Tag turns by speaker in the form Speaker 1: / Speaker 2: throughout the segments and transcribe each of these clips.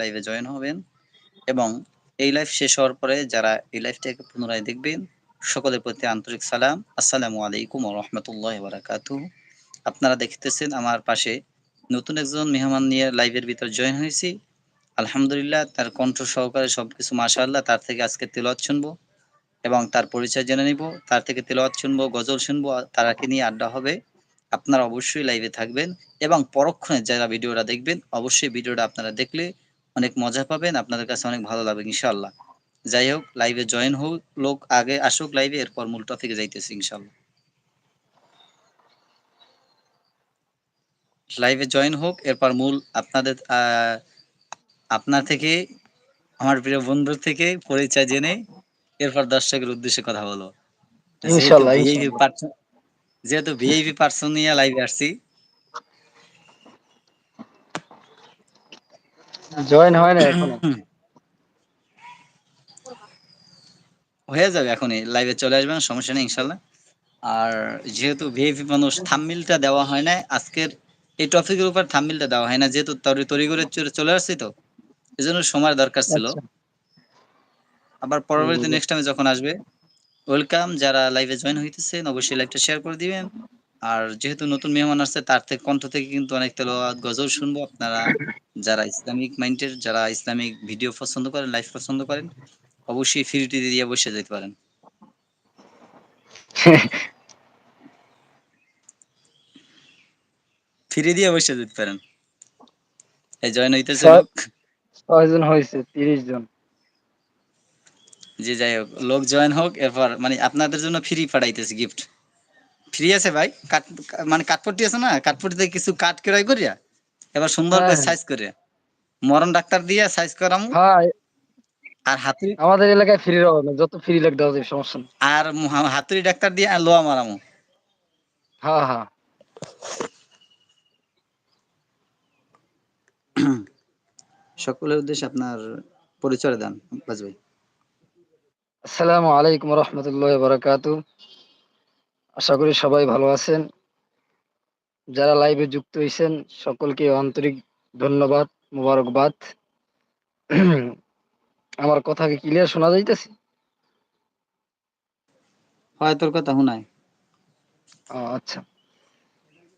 Speaker 1: লাইভে জয়েন হবেন এবং এই লাইভ শেষ হওয়ার পরে যারা এই লাইভটাকে পুনরায় দেখবেন, সকলের প্রতি আন্তরিক সালাম। আসসালামু আলাইকুম রহমতুল্লাহ বারাকাতু আপনারা দেখতেছেন আমার পাশে নতুন একজন মেহমান নিয়ে লাইভের ভিতর জয়েন হয়েছি। আলহামদুলিল্লাহ, তার কণ্ঠ সহকারে সবকিছু মাশাআল্লাহ, তার থেকে আজকে তেলত শুনব এবং তার পরিচয় জেনে নিব। তার থেকে তেলাওয়াত শুনব, গজল শুনব তারাকে নিয়ে আড্ডা হবে আপনারা অবশ্যই লাইভে থাকবেন এবং পরক্ষণে যারা ভিডিওটা দেখবেন, অবশ্যই ভিডিওটা আপনারা দেখলে অনেক মজা পাবেন আপনাদের কাছে অনেক ভালো লাগবে ইনশাআল্লাহ। যাই হোক লাইভে জয়েন হোক লোক আগে আসুক লাইভে এরপর মূল টপিকে যাইতেছি ইনশাআল্লাহ। লাইভে জয়েন হোক এরপর মূল আপনাদের আপনার থেকে আমার প্রিয় বন্ধুর থেকে পরিচয় জেনে এরপর দর্শকের উদ্দেশ্যে কথা বলো যেহেতু ভিআইপি পার্সন নিয়ে লাইভে আসছি
Speaker 2: জয়েন হয় না এখনও
Speaker 1: হয়ে যাবে এখনই লাইভে চলে আসবেন সমস্যা নেই ইনশাল্লাহ। আর যেহেতু ভিআইপি মানুষ থামমিলটা দেওয়া হয় না আজকের এই টপিকের উপর থামমিলটা দেওয়া হয় না যেহেতু তরি তরি করে চলে আসছি তো এজন্য সময় দরকার ছিল। আচ্ছা। আবার পরবর্তী নেক্সট টাইমে যখন আসবে ওয়েলকাম যারা লাইভে জয়েন হইতেছেন অবশ্যই লাইভটা শেয়ার করে দিবেন। আর যেহেতু নতুন মেহমান আসছে তার থেকে কণ্ঠ থেকে কিন্তু অনেক তেলাওয়াত গজল শুনব আপনারা। যারা ইসলামিক মাইন্ডের যারা ইসলামিক ভিডিও পছন্দ করেন লাইভ পছন্দ করেন অবশ্যই ফ্রি টি দিয়ে বসে যেতে পারেন। ফ্রি দিয়ে বসে যেতে পারেন। এই জয়েন হইতেছে
Speaker 2: ছয়জন হয়েছে তিরিশ জন।
Speaker 1: জি যাই হোক লোক জয়েন হোক এরপর মানে আপনাদের জন্য ফ্রি পাঠাইতেছি গিফট ফ্রি আছে ভাই? কাট মানে কাঠপট্টি আছে না? কাঠপট্টিতে কিছু কাট ক্রয় করিয়া? এবার সুন্দর করে সাইজ হ্যাঁ। করে। মরণ ডাক্তার দিয়ে সাইজ করাম।
Speaker 2: হ্যাঁ।
Speaker 1: আর হাতুড়ি
Speaker 2: আমাদের এলাকায় ফ্রি হবে না যত ফ্রি লাগ দেওয়া যাবে সমস্যা নেই।
Speaker 1: আর হাতুড়ি ডাক্তার দিয়ে লোয়া মারামু।
Speaker 2: হ্যাঁ হ্যাঁ।
Speaker 1: সকলের উদ্দেশ্যে আপনার পরিচয় দেন বাজ ভাই।
Speaker 2: আসসালামু আলাইকুম রহমতুল্লাহ বারাকাতু আশা করি সবাই ভালো আছেন। যারা লাইভে যুক্ত হয়েছেন সকলকে আন্তরিক ধন্যবাদ মুবারকবাদ। আমার কথা কি ক্লিয়ার শোনা যাইতেছে?
Speaker 1: হয় তোর কথা শোনায়
Speaker 2: আচ্ছা।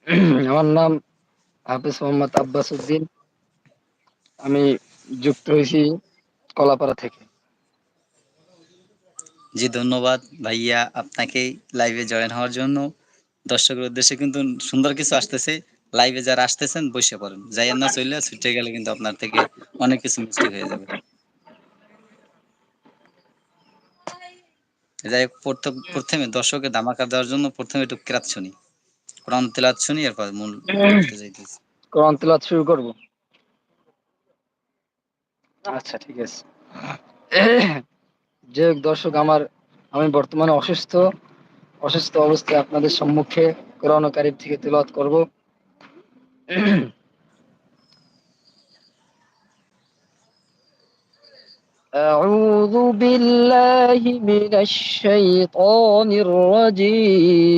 Speaker 2: আমার নাম হাফিজ মোহাম্মদ আব্বাস উদ্দিন। আমি যুক্ত হয়েছি কলাপাড়া থেকে।
Speaker 1: জি ধন্যবাদ ভাইয়া আপনাকে লাইভে জয়েন হওয়ার জন্য। দর্শকের উদ্দেশ্যে কিন্তু সুন্দর কিছু আসতেছে। লাইভে যারা আসতেছেন, বসে পড়েন। যাই না চললে ছুটে গেলে কিন্তু আপনার থেকে অনেক কিছু মিস্টেক হয়ে যাবে। যাই প্রথমে দর্শকের ধামাকা দেওয়ার জন্য প্রথমে একটু কেরাত শুনি। কোরআন তেলাত শুনি, এরপর মূল
Speaker 2: কোরআন তেলাত শুরু করব? আচ্ছা ঠিক আছে। যে দর্শক, আমার, আমি বর্তমানে অসুস্থ। অসুস্থ অবস্থায় আপনাদের সম্মুখে কোরআন কারিম থেকে তেলাওয়াত করব أعوذ بالله من الشيطان الرجيم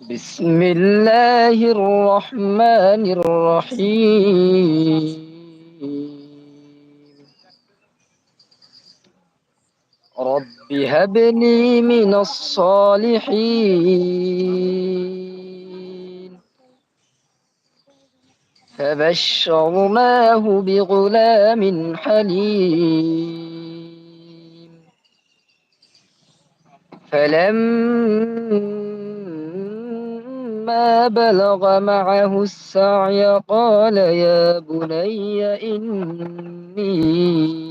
Speaker 2: بسم الله الرحمن الرحيم رب هب لي من الصالحين. فبشرناه بغلام حليم. فلما بلغ معه السعي قال يا بني إني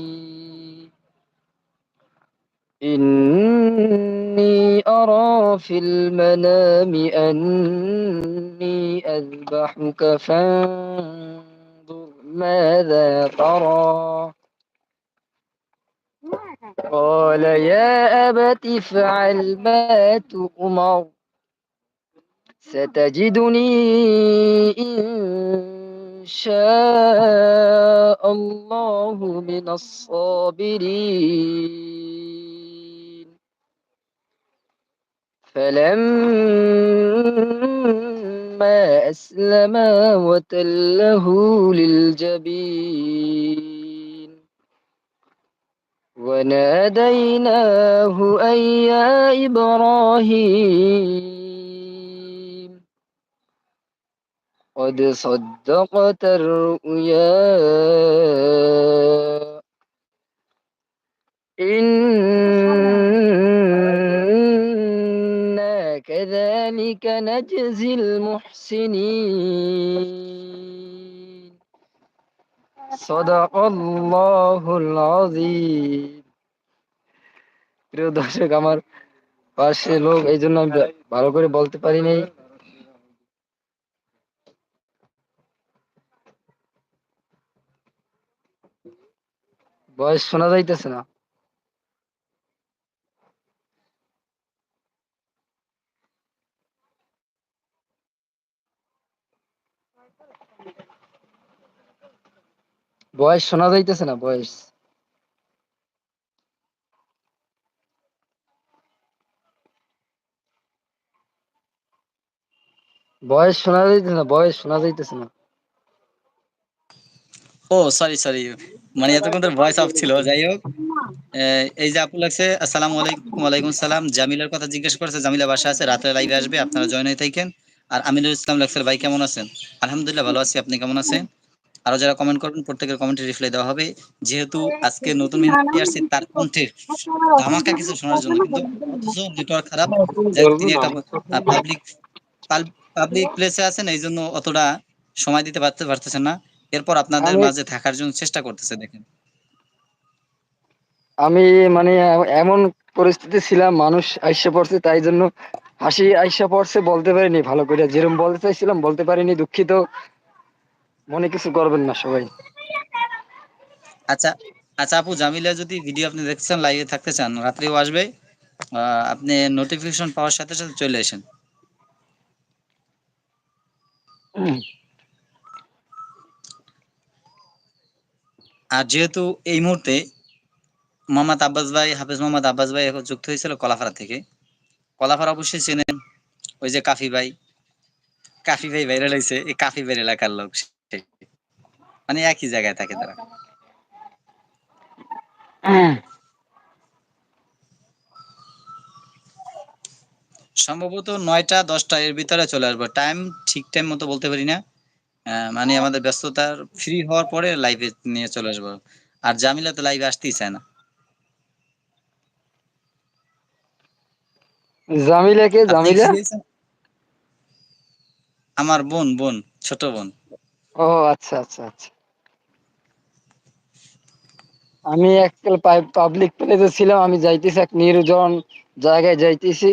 Speaker 2: إني أرى في المنام أني أذبحك فانظر ماذا ترى. قال يا أبت افعل ما تؤمر ستجدني إن شاء الله من الصابرين. فلما أسلما وتله للجبين وناديناه أن يا إبراهيم؟ قد صدقت الرؤيا. كذلك نجزي المحسنين صدق الله العظيم প্রিয় দর্শক আমার পাশে লোক এই জন্য আমি ভালো করে বলতে পারি নাই বয়স শোনা যাইতেছে না বয়স শোনা যাইতেছে না, বয়স। বয়স শোনা যাইতেছে না, বয়স শোনা যাইতেছে না।
Speaker 1: ও সরি সরি মানে এতক্ষণ তোর ভয়েস অফ ছিল, যাই হোক। এই যে আপু লাগছে, আসসালামু আলাইকুম, ওয়ালাইকুম সালাম। জামিলার কথা জিজ্ঞেস করেছে, জামিলা বাসা আছে, রাত্রে লাইভে আসবে, আপনারা জয়েন হয়ে থাকেন। আর আমিনুল ইসলাম লাগছে, ভাই কেমন আছেন? আলহামদুলিল্লাহ, ভালো আছি, আপনি কেমন আছেন? আরও যারা কমেন্ট করবেন প্রত্যেকের কমেন্টে রিপ্লাই দেওয়া হবে। যেহেতু আজকে নতুন মেহেন্দি আসছে তার কণ্ঠের ধামাকা কিছু শোনার জন্য কিন্তু নেটওয়ার্ক খারাপ। তিনি একটা পাবলিক পাবলিক প্লেসে আছেন এই জন্য অতটা সময় দিতে পারতে পারতেছেন না। এরপর আপনাদের মাঝে থাকার জন্য চেষ্টা করতেছে দেখেন।
Speaker 2: আমি মানে এমন পরিস্থিতি ছিলাম মানুষ আইসা পড়ছে তাই জন্য হাসি আইসা পড়ছে বলতে পারিনি ভালো করে যেরকম বলতে চাইছিলাম বলতে পারিনি দুঃখিত। মনে কিছু করবেন না সবাই।
Speaker 1: আচ্ছা আচ্ছা আপু জামিলা যদি ভিডিও আপনি দেখছেন লাইভে থাকতে চান রাত্রেও আসবে আপনি নোটিফিকেশন পাওয়ার সাথে সাথে চলে আসেন। আর যেহেতু এই মুহূর্তে মোহাম্মদ আব্বাস ভাই হাফেজ মোহাম্মদ আব্বাস ভাই এখন যুক্ত হয়েছিল কলাফাড়া থেকে। কলাপাড়া অবশ্যই চেনেন ওই যে কাফি ভাই। কাফি ভাই ভাইরাল হয়েছে এই কাফি ভাই এলাকার লোক। মানে একই জায়গায় থাকে তারা। সম্ভবত নয়টা দশটা এর ভিতরে চলে আসব। টাইম ঠিক টাইম মতো বলতে পারি না। মানে আমাদের ব্যস্ততার ফ্রি হওয়ার পরে লাইভে নিয়ে চলে আসব। আর জামিলা তো লাইভে আসতেই চায় না
Speaker 2: জামিলা?
Speaker 1: আমার বোন বোন ছোট বোন।
Speaker 2: ও আচ্ছা আচ্ছা আচ্ছা। আমি এককাল পাবলিক প্লেসে ছিলাম আমি যাইতেছি এক নির্জন জায়গায় যাইতেছি।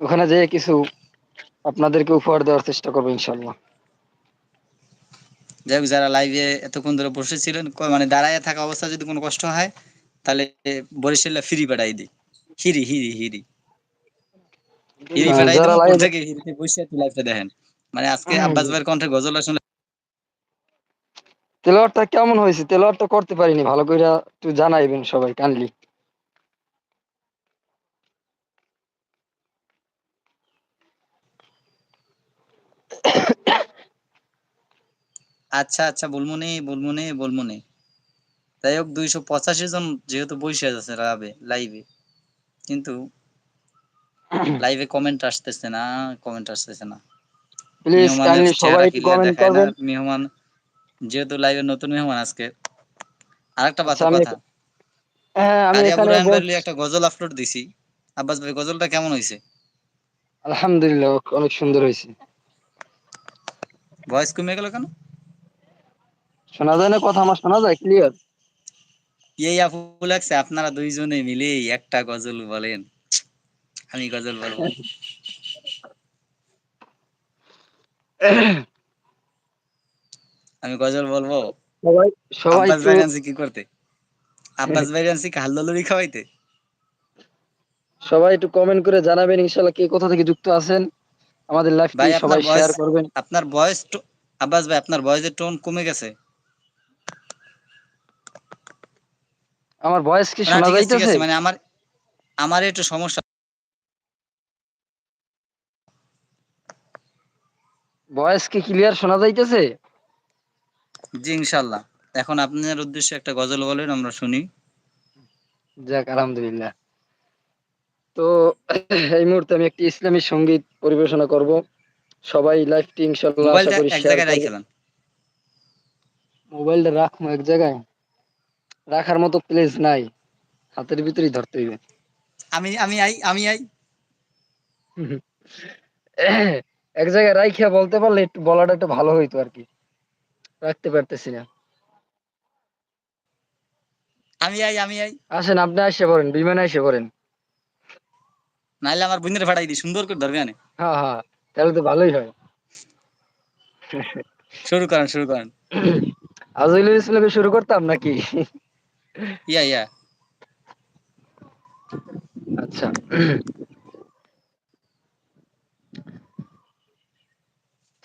Speaker 2: ওখানে যেয়ে কিছু আপনাদেরকে উপহার দেওয়ার চেষ্টা করব ইনশাল্লাহ
Speaker 1: যাই হোক যারা লাইভে এতক্ষণ ধরে বসেছিলেন ক- মানে দাঁড়ায় থাকা অবস্থা যদি কোনো কষ্ট হয় তাহলে বরিশাল্লা ফ্রি পাঠাই দিই। হিরি হিরি হিরি। হিরি
Speaker 2: হ্যাঁ,
Speaker 1: পাঠাই হিরিতে বসে লাইভটা দেখেন। মানে আজকে
Speaker 2: হুম।
Speaker 1: আব্বাস ভাইয়ের কণ্ঠে গজল আসলে
Speaker 2: তেলোয়ারটা কেমন হয়েছে? তেলোয়ারটা করতে পারিনি ভালো করে একটু জানাইবেন সবাই কাইন্ডলি।
Speaker 1: আচ্ছা আচ্ছা বলমুনি বলমুনি বলমুনি। যাই হোক দুইশো পঁচাশি জন যেহেতু বসে আছে লাইভে লাইভে কিন্তু লাইভে কমেন্ট আসতেছে না কমেন্ট আসতেছে না।
Speaker 2: প্লিজ
Speaker 1: মেহমানের
Speaker 2: কাইন্ডলি সবাই কমেন্ট করবেন।
Speaker 1: মেহমান যেহেতু লাইভে নতুন মেহমান আজকে আরেকটা
Speaker 2: আচ্ছা,
Speaker 1: বাতা কথা।
Speaker 2: হ্যাঁ আমি এখানে
Speaker 1: একটা গজল আপলোড দিছি। আব্বাস ভাই গজলটা কেমন হয়েছে?
Speaker 2: আলহামদুলিল্লাহ অনেক সুন্দর হয়েছে।
Speaker 1: ভয়েস কমে গেল কেন?
Speaker 2: শোনা যায় না কথা আমার শোনা যায় ক্লিয়ার
Speaker 1: এই আপু লাগছে আপনারা দুইজনে মিলে একটা গজল বলেন। আমি গজল বলব। আমি গজল বলব?
Speaker 2: সবাই সবাই
Speaker 1: আব্বাস ভাই আনছি কি করতে? আব্বাস ভাই আনছি কি হাল্লুরি খাওয়াইতে?
Speaker 2: সবাই একটু কমেন্ট করে জানাবেন ইনশাল্লাহ কে কোথা থেকে যুক্ত আছেন। আমাদের লাইভটি সবাই শেয়ার করবেন।
Speaker 1: আপনার ভয়েস আব্বাস ভাই আপনার ভয়েসের টোন কমে গেছে।
Speaker 2: আমার ভয়েস কি শোনা যাইতেছে?
Speaker 1: মানে আমার আমার একটু সমস্যা।
Speaker 2: ভয়েস কি ক্লিয়ার শোনা যাইতেছে?
Speaker 1: জি ইনশাল্লাহ এখন আপনার উদ্দেশ্যে একটা গজল বলেন আমরা শুনি।
Speaker 2: যাক আলহামদুলিল্লাহ। তো এই মুহূর্তে আমি একটি ইসলামী সংগীত পরিবেশনা করব। সবাই লাইভটি ইনশাল্লাহ আশা করি
Speaker 1: এক
Speaker 2: শেয়ার
Speaker 1: জায়গায়
Speaker 2: করবে
Speaker 1: রাখেন
Speaker 2: মোবাইলটা রাখব এক জায়গায়। রাখার মতো প্লেস নাই। হাতের ভিতরেই ধরতে হইবে।
Speaker 1: আমি আমি আই আমি আই।
Speaker 2: এক জায়গায় রাইখিয়া বলতে পারলে একটু বলাটা একটু ভালো হইতো আর কি। রাখতে পারতেছি না।
Speaker 1: আমি আই আমি আই।
Speaker 2: আসেন আপনি আসে পড়েন বিমানে এসে পড়েন।
Speaker 1: নাইলে আমার বোনের ভাড়াই দিই সুন্দর করে ধরবে
Speaker 2: হ্যাঁ হ্যাঁ তাহলে তো ভালোই হয়।
Speaker 1: শুরু করেন শুরু করেন।
Speaker 2: আজইল ইসলামকে শুরু করতাম নাকি?
Speaker 1: ইয়া ইয়া।
Speaker 2: আচ্ছা।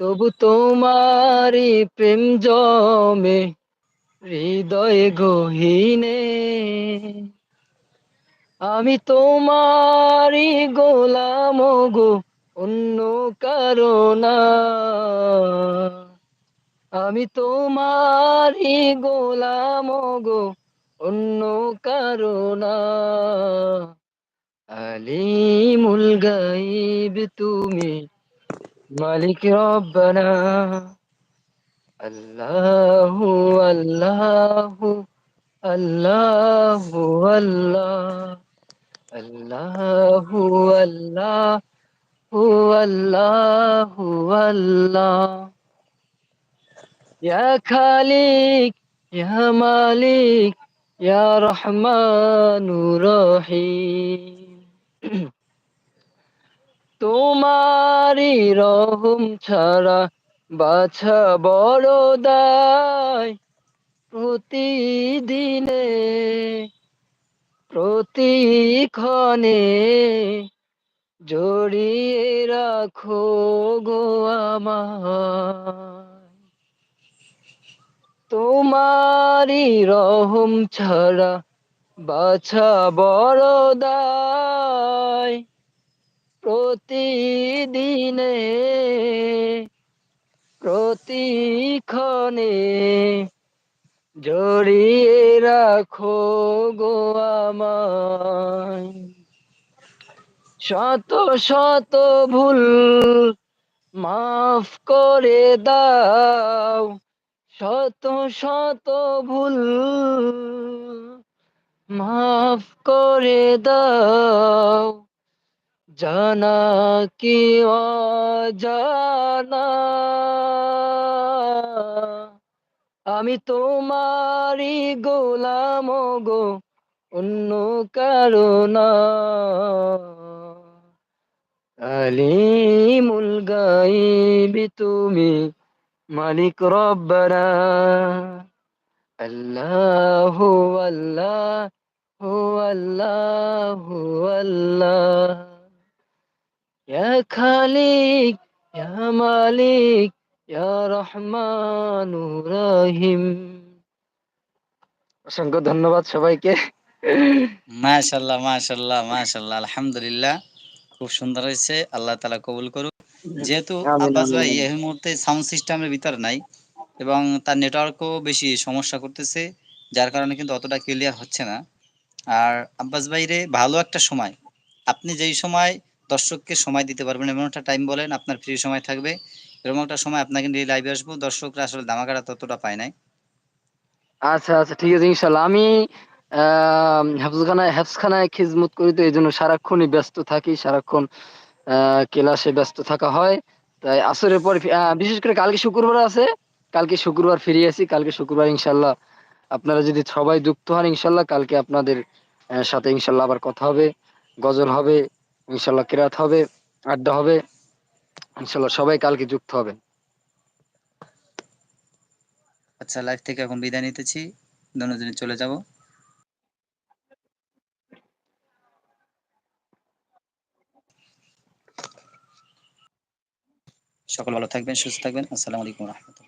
Speaker 2: তবু তোমারি প্রেম জমে, হৃদয় গহীনে। আমি তোমারি গোলাম গো, অন্য কারণা আমি তোমারি গোলাম গো, অন্য কারণা আলিমুল গাইব তুমি মালিক রব্বানা আল্লাহু আল্লাহু আল্লাহু আল্লাহ আল্লাহু আল্লাহু আল্লাহু আল্লাহ ইয়া খালিক ইয়া মালিক ইয়া রহমানুর রহিম তোমারি রহম ছাড়া বাছা বড় দায়। প্রতিদিনে, প্রতিক্ষণে জড়িয়ে রাখো গো আমায়। তোমারি রহম ছাড়া বাছা বড় দায়। প্রতিদিনে প্রতিক্ষণে জড়িয়ে রাখো গো আমায়। শত শত ভুল মাফ করে দাও, শত শত ভুল মাফ করে দাও। জানা কি অজানা? আমি তোমারই গোলাম গো, অন্য কারণা আলিমুল গাইবি তুমি মালিক রব্বানা। আল্লাহু আল্লাহু আল্লাহু আল্লাহ। ইয়া খালিক ইয়া মালিক ইয়া রহমানুর রহিম। অসংখ্য ধন্যবাদ সবাইকে।
Speaker 1: মাশাল্লাহ মাশাল্লাহ মাশাল্লাহ আলহামদুলিল্লাহ। খুব সুন্দর হয়েছে আল্লাহ তালা কবুল করুক। যেহেতু আব্বাস ভাই। এই মুহূর্তে সাউন্ড সিস্টেমের ভিতর নাই এবং তার নেটওয়ার্কও বেশি সমস্যা করতেছে যার কারণে কিন্তু অতটা ক্লিয়ার হচ্ছে না। আর আব্বাস ভাইরে ভালো একটা সময়। আপনি যেই সময় দর্শককে সময় দিতে পারবেন। এমন একটা টাইম বলেন, আপনার ফ্রি সময় থাকবে। এরকম একটা সময় আপনাকে নিয়ে লাইভে আসব। দর্শকরা আসলে দামাকাটা ততটা পায় নাই।
Speaker 2: আচ্ছা আচ্ছা ঠিক আছে, ইনশাল্লাহ। আমি হেফজখানায় হেফজখানায় খিজমত করি তো এই জন্য সারাক্ষণই ব্যস্ত থাকি, সারাক্ষণ ক্লাসে ব্যস্ত থাকা হয়। তাই আসরের পর বিশেষ করে কালকে শুক্রবার আছে। কালকে শুক্রবার ফিরে আছি কালকে শুক্রবার ইনশাল্লাহ আপনারা যদি সবাই যুক্ত হন, ইনশাল্লাহ কালকে আপনাদের সাথে ইনশাল্লাহ আবার কথা হবে, গজল হবে। ইনশাল্লাহ কেরাত হবে, আড্ডা হবে, ইনশাল্লাহ সবাই কালকে যুক্ত হবে।
Speaker 1: আচ্ছা লাইভ থেকে এখন বিদায় নিতেছি। দুজনে চলে যাব। সকল ভালো থাকবেন, সুস্থ থাকবেন। আসসালামু আলাইকুম রহমতুল্লাহ।